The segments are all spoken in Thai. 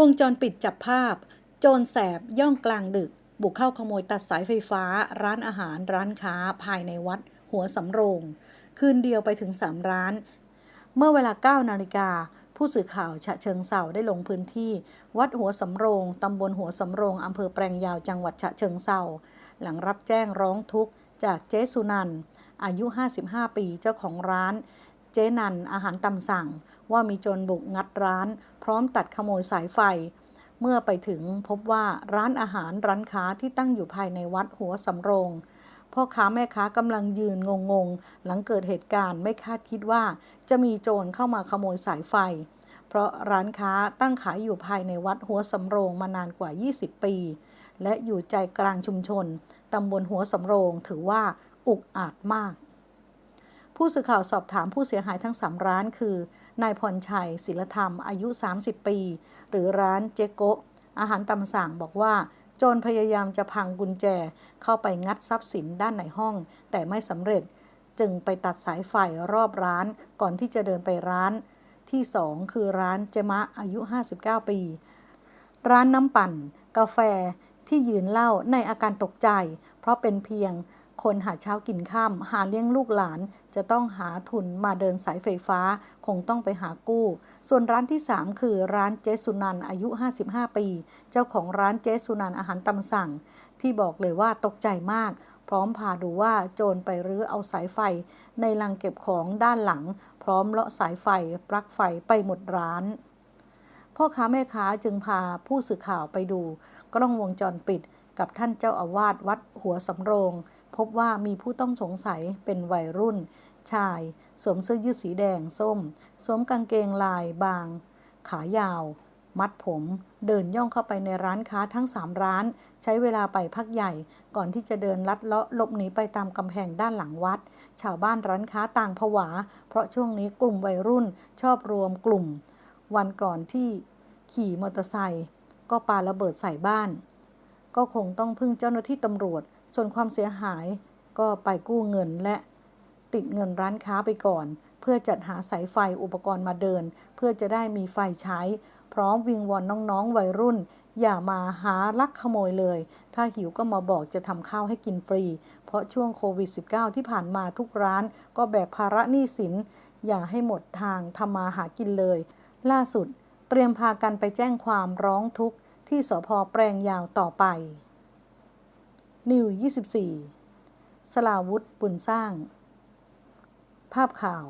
วงจรปิดจับภาพ โจรแสบย่องกลางดึก บุกเข้าขโมยตัดสายไฟฟ้า ร้านอาหารร้านค้า ภายในวัด หัวสำโรง คืนเดียวไปถึง 3 ร้าน เมื่อเวลา 9 นาฬิกาผู้สื่อข่าวฉะเชิงเซาได้ลงพื้นที่ วัดหัวสำโรง ตำบลหัวสำโรงอำเภอแปลงยาวจังหวัดฉะเชิงเซาหลังรับแจ้งร้องทุกข์จากเจ๊สุนันอายุ 55 ปีเจ้าของร้าน เจ๊นันอาหารตำสั่ง ว่ามีโจรบุกงัดร้าน พร้อมตัดขโมยสายไฟ เมื่อไปถึงพบว่าร้านอาหารร้านค้าที่ตั้งอยู่ภายในวัดหัวสำโรง พ่อค้าแม่ค้ากำลังยืนงงๆ หลังเกิดเหตุการณ์ไม่คาดคิดว่าจะมีโจรเข้ามาขโมยสายไฟ เพราะร้านค้าตั้งขายอยู่ภายในวัดหัวสำโรงมานานกว่า 20 ปี และอยู่ใจกลางชุมชนตำบลหัวสำโรงถือว่าอุกอาจมาก ผู้สื่อข่าวสอบถามผู้เสียหายทั้ง 3 ร้านคือ นายพรชัยศิลธรรม อายุ 30 ปี หรือร้านเจโกะอาหารตำสั่งบอกว่า โจรพยายามจะพังกุญแจ เข้าไปงัดทรัพย์สินด้านในห้อง แต่ไม่สำเร็จ จึงไปตัดสายไฟรอบร้านก่อนที่จะเดินไปร้าน ที่ 2 คือร้านเจมะอายุ 59 ปี ร้านน้ำปั่น กาแฟที่ยืนเล่าในอาการตกใจ เพราะเป็นเพียง คนหาเช้ากินข้าม หาเลี้ยงลูกหลาน จะต้องหาทุนมาเดินสายไฟฟ้า คงต้องไปหากู้ ส่วนร้านที่ 3 คือร้านเจสุนันอายุ 55 ปี เจ้าของร้านเจสุนันอาหารตำสั่ง ที่บอกเลยว่าตกใจมาก พร้อมพาดูว่าโจรไปรื้อเอาสายไฟ ในลังเก็บของด้านหลัง พร้อมเลาะสายไฟ ปลั๊กไฟไปหมดร้านพ่อค้าแม่ค้าจึงพาผู้สื่อข่าวไปดู กล้องวงจรปิดกับท่านเจ้าอาวาสวัดหัวสำโรง พบว่ามีผู้ต้องสงสัยเป็นวัยรุ่น ชายสวมเสื้อยืดสีแดงส้มสวมกางเกงลายบาง ขายาว มัดผมเดินย่องเข้าไปในร้านค้าทั้ง 3 ร้าน ใช้เวลาไปพักใหญ่ ก่อนที่จะเดินลัดเลาะหลบหนีไปตามกำแพงด้านหลังวัด ชาวบ้านร้านค้าต่างผวา เพราะช่วงนี้กลุ่มวัยรุ่นชอบรวมกลุ่ม วันก่อนที่ขี่มอเตอร์ไซค์ก็ปาระเบิดใส่บ้าน ก็คงต้องพึ่งเจ้าหน้าที่ตำรวจ ส่วนความเสียหายก็ไปกู้เงินและติดเงินร้านค้าไปก่อน เพื่อจัดหาสายไฟอุปกรณ์มาเดิน เพื่อจะได้มีไฟใช้ พร้อมวิงวอนน้องๆ วัยรุ่น อย่ามาหาลักขโมยเลย ถ้าหิวก็มาบอกจะทำข้าวให้กินฟรี เพราะช่วงโควิด -19 ที่ผ่านมาทุกร้านก็แบกภาระหนี้สิน อย่าให้หมดทางทำมาหากินเลย ล่าสุด เตรียมพากันไปแจ้งความร้องทุกข์ ที่สพแปลงยาวต่อไป นิว 24 สลาวุธบุญสร้าง ภาพข่าว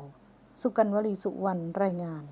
สุกันวลีสุวรรณรายงาน